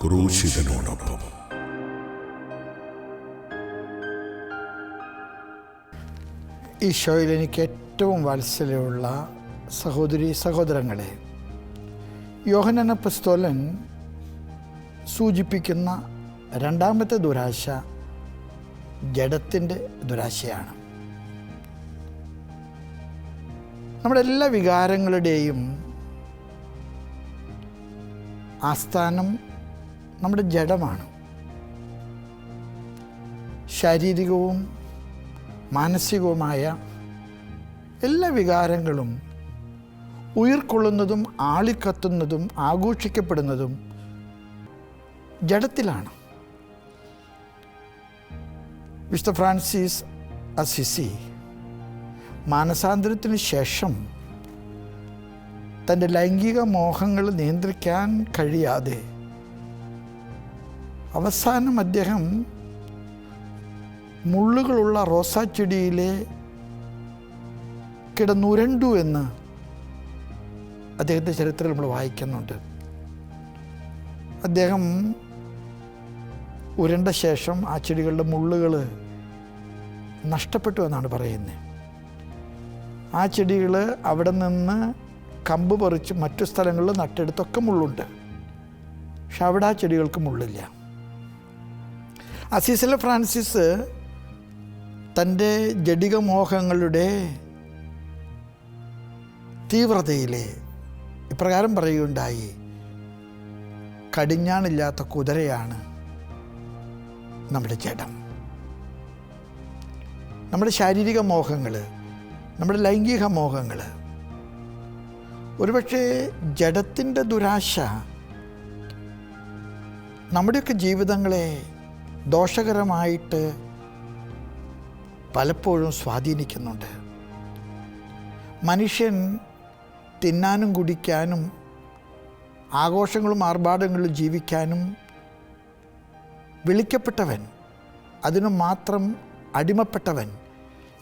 ക്രൂശിതനോടൊപ്പം. ഈശോയിൽ എനിക്ക് ഏറ്റവും വാത്സല്യമുള്ള സഹോദരി സഹോദരങ്ങളെ യോഹനന പുസ്തോലൻ സൂചിപ്പിക്കുന്ന രണ്ടാമത്തെ ദുരാശ ജഡത്തിന്റെ ദുരാശയാണ്. നമ്മുടെ എല്ലാ വികാരങ്ങളുടെയും ആസ്ഥാനം നമ്മുടെ ജഡമാണ്. ശാരീരികവും മാനസികവുമായ എല്ലാ വികാരങ്ങളും ഉയർക്കൊള്ളുന്നതും ആളിക്കത്തുന്നതും ആഘോഷിക്കപ്പെടുന്നതും ജഡത്തിലാണ്. വിശുദ്ധ ഫ്രാൻസിസ് അസിസി മാനസാന്തരത്തിന് ശേഷം തന്റെ ലൈംഗിക മോഹങ്ങൾ നിയന്ത്രിക്കാൻ കഴിയാതെ. അവസാനം അദ്ദേഹം മുള്ളുകളുള്ള റോസാച്ചെടിയിലെ കിടന്നുരണ്ടു എന്ന് അദ്ദേഹത്തെ ചരിത്രത്തിൽ നമ്മൾ വായിക്കുന്നുണ്ട്. അദ്ദേഹം ഉരണ്ട ശേഷം ആ ചെടികളുടെ മുള്ളുകൾ നഷ്ടപ്പെട്ടു എന്നാണ് പറയുന്നത്. ആ ചെടികൾ അവിടെ നിന്ന് കമ്പ് പറിച്ച് മറ്റു സ്ഥലങ്ങളിൽ നട്ടെടുത്തൊക്കെ മുള്ളുണ്ട്. പക്ഷെ അവിടെ ആ ചെടികൾക്ക് മുള്ളില്ല. അസീസിലെ ഫ്രാൻസിസ് തന്റെ ജഡിക മോഹങ്ങളുടെ തീവ്രതയിലെ ഇപ്രകാരം പറയുകയുണ്ടായി കടിഞ്ഞാണില്ലാത്ത കുതിരയാണ് നമ്മുടെ ജഡം. നമ്മുടെ ശാരീരിക മോഹങ്ങൾ നമ്മുടെ ലൈംഗിക മോഹങ്ങൾ ഒരുപക്ഷെ ജഡത്തിന്റെ ദുരാശ നമ്മുടെയൊക്കെ ജീവിതങ്ങളെ ദോഷകരമായിട്ട് പലപ്പോഴും സ്വാധീനിക്കുന്നുണ്ട്. മനുഷ്യൻ തിന്നാനും കുടിക്കാനും ആഘോഷങ്ങളും ആർഭാടങ്ങളും ജീവിക്കാനും വിളിക്കപ്പെട്ടവൻ അതിനു മാത്രം അടിമപ്പെട്ടവൻ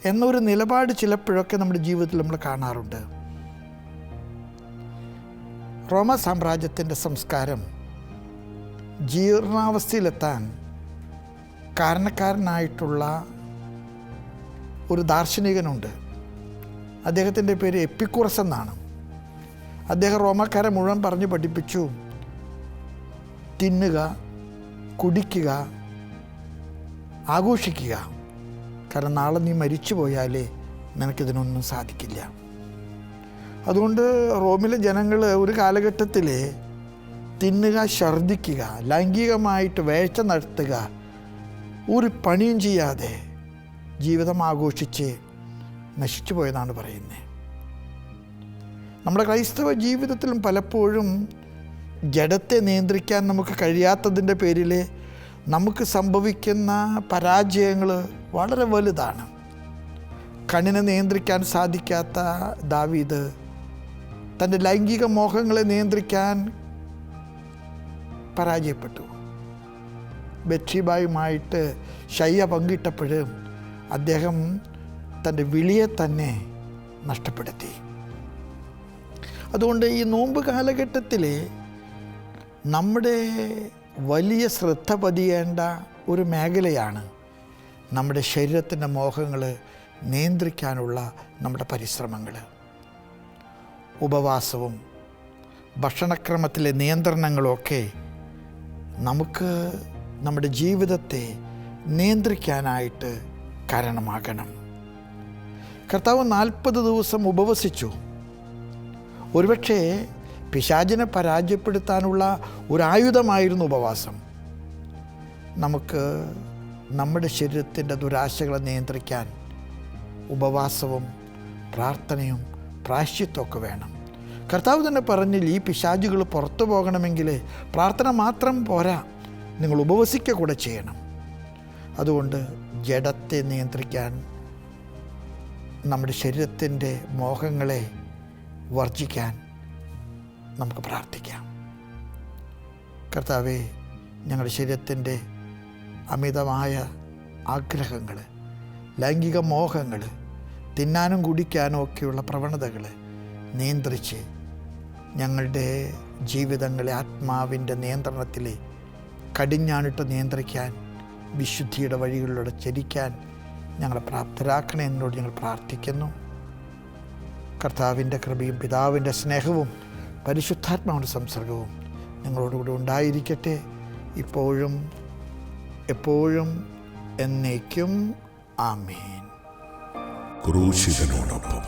എന്നൊരു നിലപാട് ചിലപ്പോഴൊക്കെ നമ്മുടെ ജീവിതത്തിൽ നമ്മൾ കാണാറുണ്ട്. റോമ സാമ്രാജ്യത്തിന്റെ സംസ്കാരം ജീർണാവസ്ഥയിലെത്താൻ കാരണക്കാരനായിട്ടുള്ള ഒരു ദാർശനികനുണ്ട്. അദ്ദേഹത്തിന്റെ പേര് എപ്പിക്കുറസ് എന്നാണ്. അദ്ദേഹം റോമക്കാരെ മുഴുവൻ പറഞ്ഞു പഠിപ്പിച്ചു. തിന്നുക കുടിക്കുക ആഘോഷിക്കുക. കാരണം നാളെ നീ മരിച്ചു പോയാലേ നിനക്കിതിനൊന്നും സാധിക്കില്ല. അതുകൊണ്ട് റോമിലെ ജനങ്ങൾ ഒരു കാലഘട്ടത്തിൽ തിന്നുക ഛർദ്ദിക്കുക ലൈംഗികമായിട്ട് വേഴ്ച നടത്തുക ഒരു പണിയും ചെയ്യാതെ ജീവിതം ആഘോഷിച്ച് നശിച്ചു പോയെന്നാണ് പറയുന്നത് നമ്മുടെ ക്രൈസ്തവ ജീവിതത്തിലും പലപ്പോഴും ജഡത്തെ നിയന്ത്രിക്കാൻ നമുക്ക് കഴിയാത്തതിന്റെ പേരിൽ നമുക്ക് സംഭവിക്കുന്ന പരാജയങ്ങൾ വളരെ വലുതാണ്. കണ്ണിനെ നിയന്ത്രിക്കാൻ സാധിക്കാത്ത ദാവീദ് തന്റെ ലൈംഗിക മോഹങ്ങളെ നിയന്ത്രിക്കാൻ പരാജയപ്പെട്ടു. ബെറ്റ്ഷിബായുമായിട്ട് ശയ്യ പങ്കിട്ടപ്പോഴും അദ്ദേഹം തന്റെ വിളിയെ തന്നെ നഷ്ടപ്പെടുത്തി. അതുകൊണ്ട് ഈ നോമ്പ് കാലഘട്ടത്തിൽ നമ്മുടെ വലിയ ശ്രദ്ധ പതിയേണ്ട ഒരു മേഖലയാണ് നമ്മുടെ ശരീരത്തിന്റെ മോഹങ്ങൾ നിയന്ത്രിക്കാനുള്ള നമ്മുടെ പരിശ്രമങ്ങൾ ഉപവാസവും ഭക്ഷണക്രമത്തിലെ നിയന്ത്രണങ്ങളുമൊക്കെ നമുക്ക് നമ്മുടെ ജീവിതത്തെ നിയന്ത്രിക്കാനായിട്ട് കാരണമാകണം. കർത്താവ് നാൽപ്പത് ദിവസം ഉപവസിച്ചു. ഒരുപക്ഷേ പിശാചിനെ പരാജയപ്പെടുത്താനുള്ള ഒരു ആയുധമായിരുന്നു ഉപവാസം. നമുക്ക് നമ്മുടെ ശരീരത്തിന്റെ ദുരാശകളെ നിയന്ത്രിക്കാൻ ഉപവാസവും പ്രാർത്ഥനയും പ്രായശ്ചിത്വമൊക്കെ വേണം. കർത്താവ് തന്നെ പറഞ്ഞില്ല ഈ പിശാചുകൾ പുറത്തു പോകണമെങ്കിൽ പ്രാർത്ഥന മാത്രം പോരാ നിങ്ങൾ ഉപവസിക്കുക കൂടെ ചെയ്യണം. അതുകൊണ്ട് ജഡത്തെ നിയന്ത്രിക്കാൻ നമ്മുടെ ശരീരത്തിന്റെ മോഹങ്ങളെ വർജിക്കാൻ നമുക്ക് പ്രാർത്ഥിക്കാം. കർത്താവെ ഞങ്ങളുടെ ശരീരത്തിന്റെ അമിതമായ ആഗ്രഹങ്ങൾ ലൈംഗിക മോഹങ്ങൾ തിന്നാനും കുടിക്കാനും ഒക്കെയുള്ള പ്രവണതകൾ നിയന്ത്രിച്ച് ഞങ്ങളുടെ ജീവിതങ്ങളെ ആത്മാവിന്റെ നിയന്ത്രണത്തിലെ കടിഞ്ഞാണിട്ട് നിയന്ത്രിക്കാൻ വിശുദ്ധിയുടെ വഴികളിലൂടെ ചരിക്കാൻ ഞങ്ങളെ പ്രാപ്തരാക്കണേ എന്നോട് ഞങ്ങൾ പ്രാർത്ഥിക്കുന്നു. കർത്താവിന്റെ കൃപയും പിതാവിന്റെ സ്നേഹവും പരിശുദ്ധാത്മാവിന്റെ സംസർഗവും നിങ്ങളോടുകൂടി ഉണ്ടായിരിക്കട്ടെ. ഇപ്പോഴും എപ്പോഴും എന്നേക്കും ആമേൻ. ക്രൂശിതനോടൊപ്പം